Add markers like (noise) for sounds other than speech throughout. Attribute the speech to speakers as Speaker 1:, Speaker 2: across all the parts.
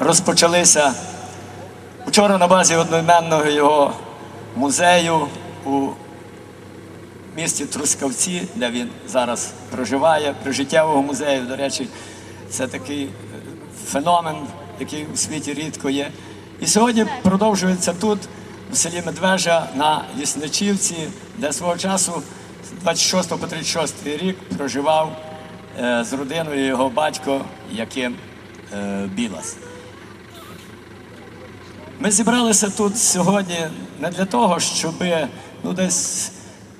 Speaker 1: розпочалися вчора на базі одноіменного його музею у місті Трускавці, де він зараз проживає, прижиттєвого музею. До речі, це такий е, феномен, який у світі рідко є. І сьогодні продовжується тут, в селі Медвежа, на Лісничівці, де свого часу з 26 по 36 рік проживав е, з родиною його батько Яким е, Білас. Ми зібралися тут сьогодні не для того, щоб ну, десь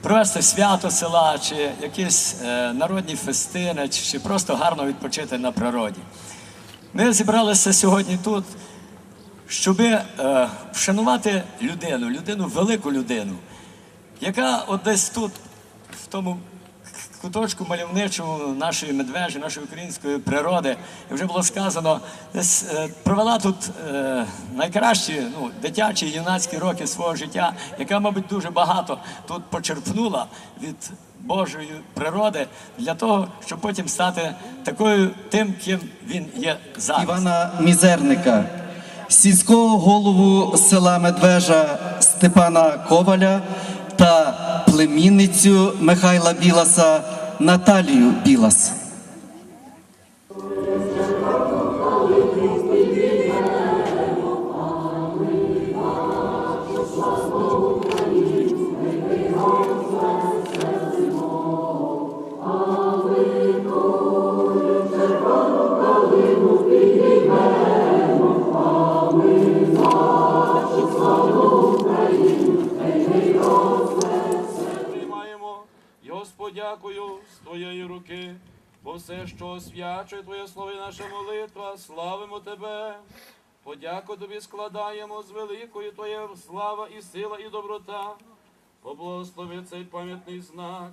Speaker 1: провести свято села, чи якісь е, народні фестини, чи, просто гарно відпочити на природі. Ми зібралися сьогодні тут, щоб е, вшанувати людину, людину, велику людину, яка от десь тут, в тому куточку мальовничому нашої медвежі, нашої української природи, і вже було сказано, е, провела тут е, найкращі ну, дитячі юнацькі роки свого життя, яка, мабуть, дуже багато тут почерпнула від Божої природи для того, щоб потім стати такою тим, ким він є зараз.
Speaker 2: Івана Мізерника, сільського голову села Медвежа Степана Коваля та племінницю Михайла Біласа Наталію Білас.
Speaker 3: Все, що освячує Твоє слово і наша молитва, славимо Тебе. Подяку тобі складаємо з великою Твоя слава і сила, і доброта. Поблагослови цей пам'ятний знак,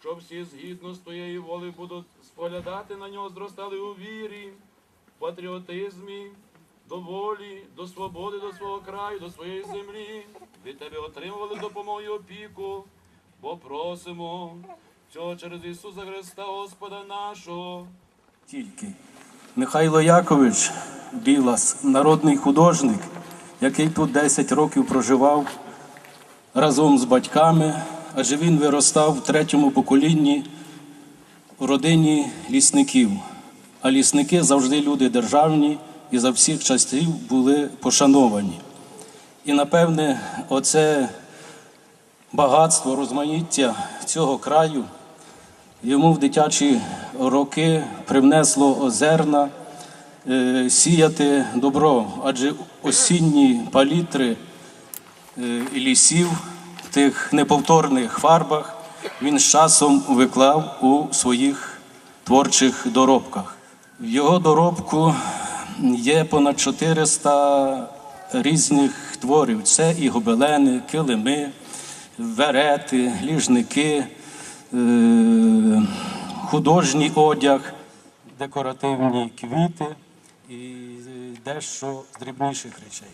Speaker 3: щоб всі згідно з твоєї воли будуть споглядати на нього, зростали у вірі, патріотизмі, до волі, до свободи, до свого краю, до своєї землі. Від тебе отримували допомогу і опіку, бо просимо цього через Ісуса Христа, Господа нашого.
Speaker 4: Тільки Михайло Якович Білас, народний художник, який тут 10 років проживав разом з батьками, адже він виростав в третьому поколінні в родині лісників. А лісники завжди люди державні і за всіх часів були пошановані. І напевне, оце багатство, розмаїття цього краю йому в дитячі роки привнесло зерна е, сіяти добро, адже осінні палітри е, лісів в тих неповторних фарбах він з часом виклав у своїх творчих доробках. В його доробку є понад 400 різних творів. Це і гобелени, килими, верети, ліжники, художній одяг, декоративні квіти і дещо з дрібніших речей.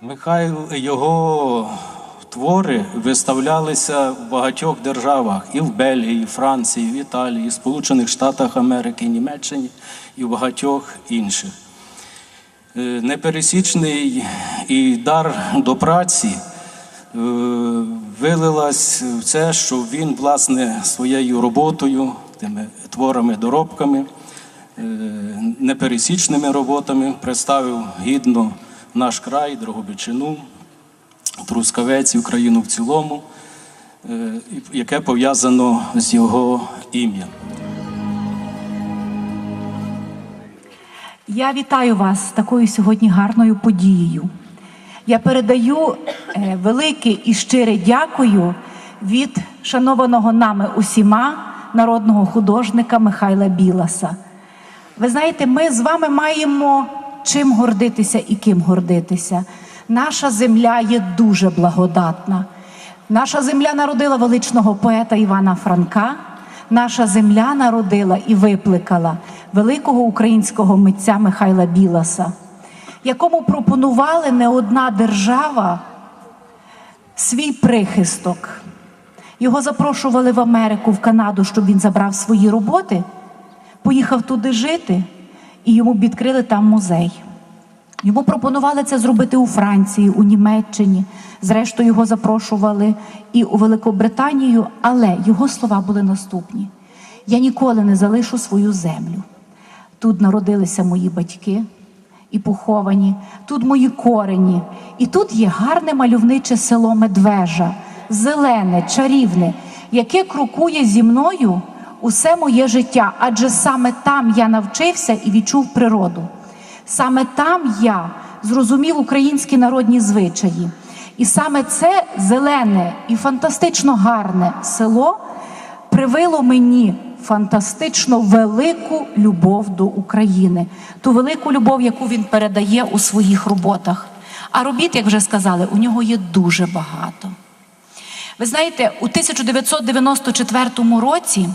Speaker 4: Михайло, його твори виставлялися в багатьох державах і в Бельгії, і Франції, і в Італії, і в Сполучених Штатах Америки, і Німеччині і в багатьох інших. Е, Непересічний і дар до праці е, вилилась в це, що він, власне, своєю роботою, тими творами, доробками, е, непересічними роботами представив гідно наш край, Дрогобичину, Трускавець і Україну в цілому, е, яке пов'язано з його ім'ям.
Speaker 5: Я вітаю вас з такою сьогодні гарною подією. Я передаю е, велике і щире дякую від шанованого нами усіма народного художника Михайла Біласа. Ви знаєте, ми з вами маємо чим гордитися і ким гордитися. Наша земля є дуже благодатна. Наша земля народила величного поета Івана Франка. Наша земля народила і викликала великого українського митця Михайла Біласа, якому пропонували не одна держава свій прихисток. Його запрошували в Америку, в Канаду, щоб він забрав свої роботи, поїхав туди жити і йому відкрили там музей. Йому пропонували це зробити у Франції, у Німеччині. Зрештою, його запрошували і у Великобританію, але його слова були наступні: я ніколи не залишу свою землю. Тут народилися мої батьки і поховані, тут мої корені, і тут є гарне мальовниче село Медвежа, зелене, чарівне, яке крокує зі мною усе моє життя, адже саме там я навчився і відчув природу. Саме там я зрозумів українські народні звичаї. І саме це зелене і фантастично гарне село привило мені фантастично велику любов до України, ту велику любов, яку він передає у своїх роботах. А робіт, як вже сказали, у нього є дуже багато. Ви знаєте, у 1994 році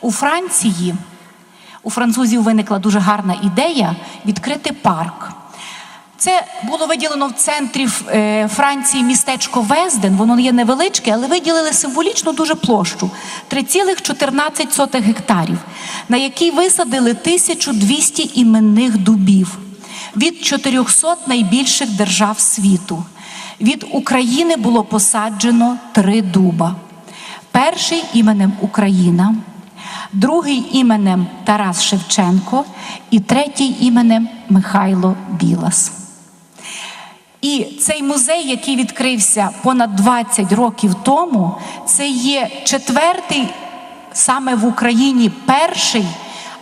Speaker 5: у Франції у французів виникла дуже гарна ідея відкрити парк. Це було виділено в центрі е, Франції містечко Везден. Воно є невеличке, але виділили символічну дуже площу 3,14 гектарів, на якій висадили 1200 іменних дубів від 400 найбільших держав світу. Від України було посаджено три дуба. Перший іменем Україна, другий іменем Тарас Шевченко і третій іменем Михайло Білас. І цей музей, який відкрився понад 20 років тому, це є четвертий саме в Україні перший,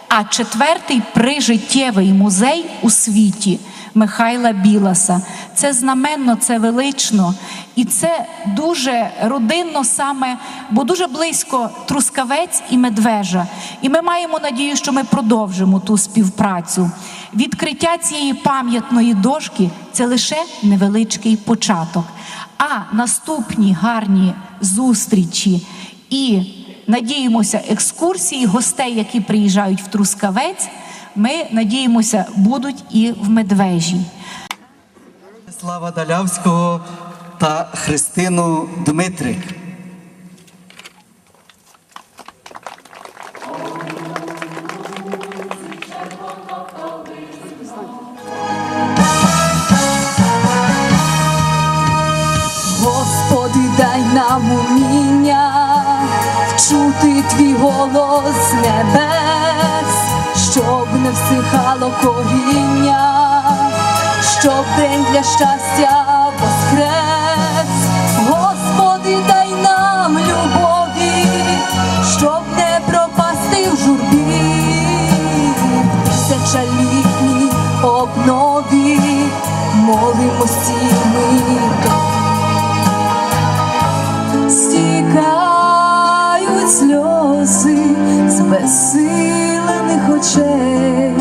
Speaker 5: а четвертий прижиттєвий музей у світі Михайла Біласа. Це знаменно, це велично, і це дуже родинно саме, бо дуже близько Трускавець і Медвежа. І ми маємо надію, що ми продовжимо ту співпрацю. Відкриття цієї пам'ятної дошки це лише невеличкий початок. А наступні гарні зустрічі і надіємося, екскурсії гостей, які приїжджають в Трускавець, ми надіємося, будуть і в Медвежі.
Speaker 2: Слава Далявського та Христину Дмитрик.
Speaker 6: Нам уміння чути твій голос небес, щоб не всихало коріння, щоб день для щастя воскрес. Господи, дай нам любові, щоб не пропасти в журбі, тисячалітній обнові, молимось ми тобі. З безсилених очей,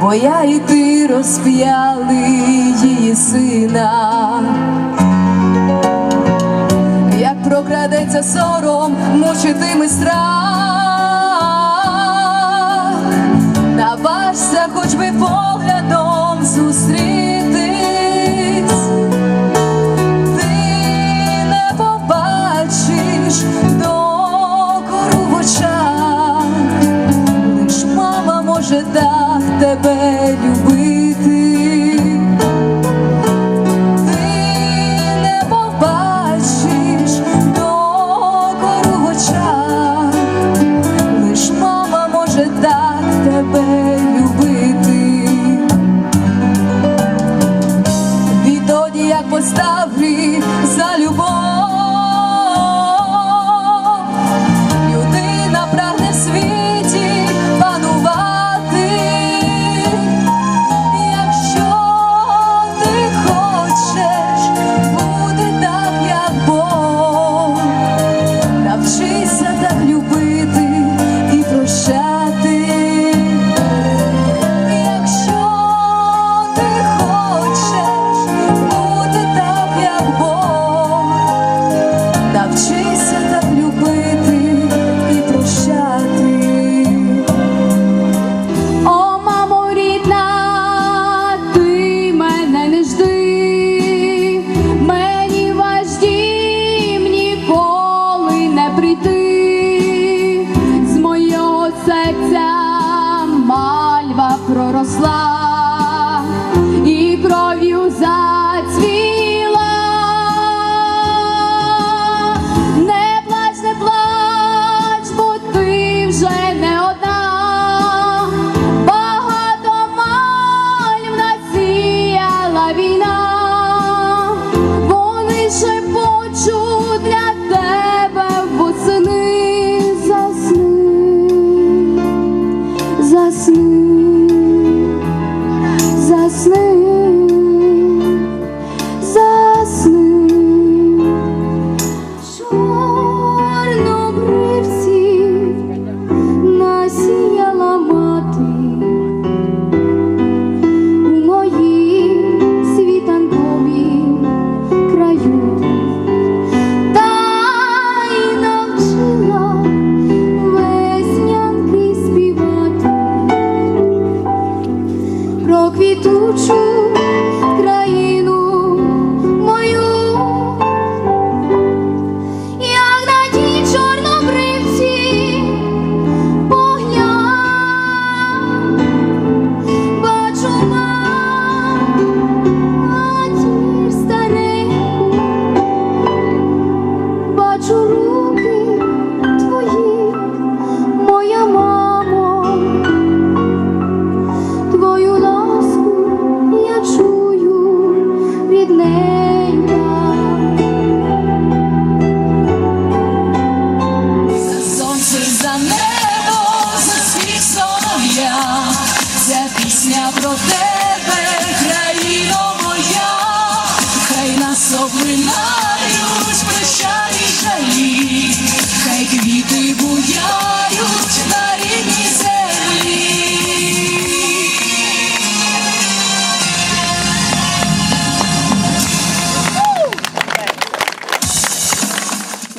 Speaker 6: бо я і ти розп'яли її сина. Як прокрадеться сором, мучитиме страх, наважся хоч би поглядом зустрітись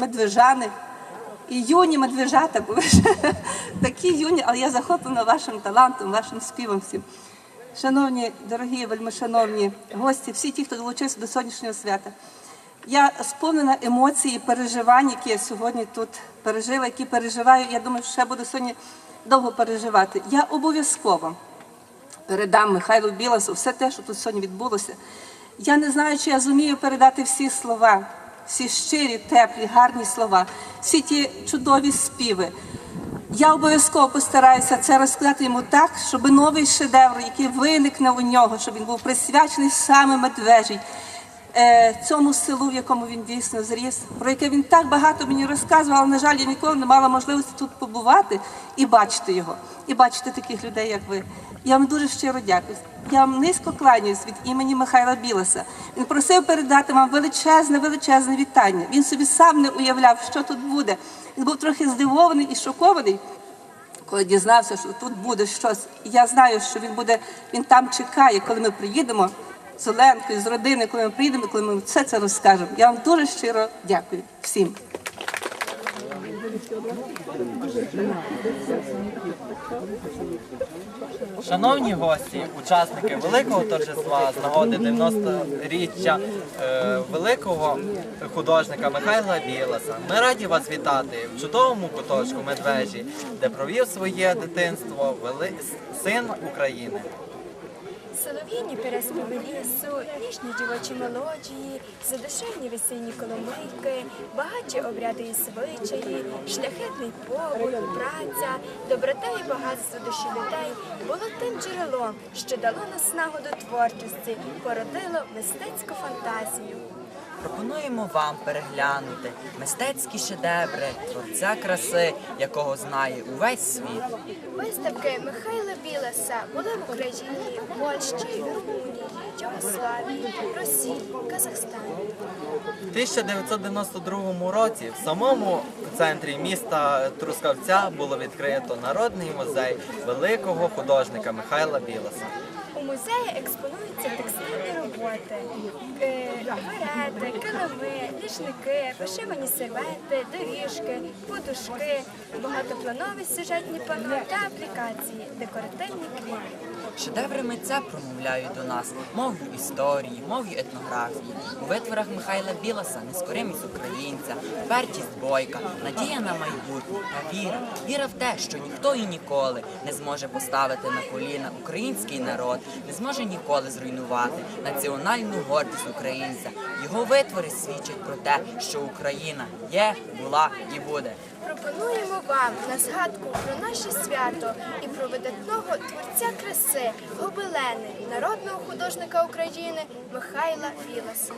Speaker 7: медвежани і юні медвежата, бо ви ж (laughs) такі юні, але я захоплена вашим талантом, вашим співом всім. Шановні, дорогі, вельмишановні гості, всі ті, хто долучився до сьогоднішнього свята. Я сповнена емоцій і переживань, які я сьогодні тут пережила, які переживаю. Я думаю, що ще буду сьогодні довго переживати. Я обов'язково передам Михайлу Біласу все те, що тут сьогодні відбулося. Я не знаю, чи я зумію передати всі слова, всі щирі, теплі, гарні слова, всі ті чудові співи. Я обов'язково постараюся це розказати йому так, щоб новий шедевр, який виникне у нього, щоб він був присвячений саме медвежій, цьому селу, в якому він дійсно зріс, про яке він так багато мені розказував, але, на жаль, я ніколи не мала можливості тут побувати і бачити його, і бачити таких людей, як ви. Я вам дуже щиро дякую. Я вам низько кланяюсь від імені Михайла Білоса. Він просив передати вам величезне, величезне вітання. Він собі сам не уявляв, що тут буде. Він був трохи здивований і шокований коли дізнався, що тут буде щось. Я знаю, що він буде, він там чекає, коли ми приїдемо з Оленкою, з родиною, коли ми приїдемо, коли ми все це розкажемо. Я вам дуже щиро дякую всім.
Speaker 8: Шановні гості, учасники великого торжества з нагоди 90-річчя е, великого художника Михайла Біласа. Ми раді вас вітати в чудовому куточку Медвежі, де провів своє дитинство вели... син України.
Speaker 9: Солов'їні переспіви лісу, ніжні дівочі мелодії, задушевні весільні коломийки, багаті обряди і звичаї, шляхетний побут, праця, доброта і багатство душі людей було тим джерелом, що дало наснагу до творчості, породило мистецьку фантазію.
Speaker 10: Пропонуємо вам переглянути мистецькі шедеври творця краси, якого знає увесь світ.
Speaker 9: Виставки Михайла Білеса були в Україні, Польщі, Румунії, Югославії, Росії, Казахстані.
Speaker 8: У 1992 році в самому центрі міста Трускавця було відкрито народний музей великого художника Михайла Білоса.
Speaker 9: Музеї експонуються текстильні роботи, берети, килими, ліжники, пошивані сервети, доріжки, подушки, багатопланові сюжетні панно та аплікації, декоративні квіти.
Speaker 10: Шедеври митця промовляють до нас мовою історії, мовою етнографії. У витворах Михайла Біласа нескоримість українця, впертість бойка, надія на майбутнє та віра. Віра в те, що ніхто і ніколи не зможе поставити на коліна український народ, не зможе ніколи зруйнувати національну гордість українця. Його витвори свідчать про те, що Україна є, була і буде.
Speaker 9: Пропонуємо вам на згадку про наше свято і про видатного творця краси, гобелени, народного художника України Михайла Біласа.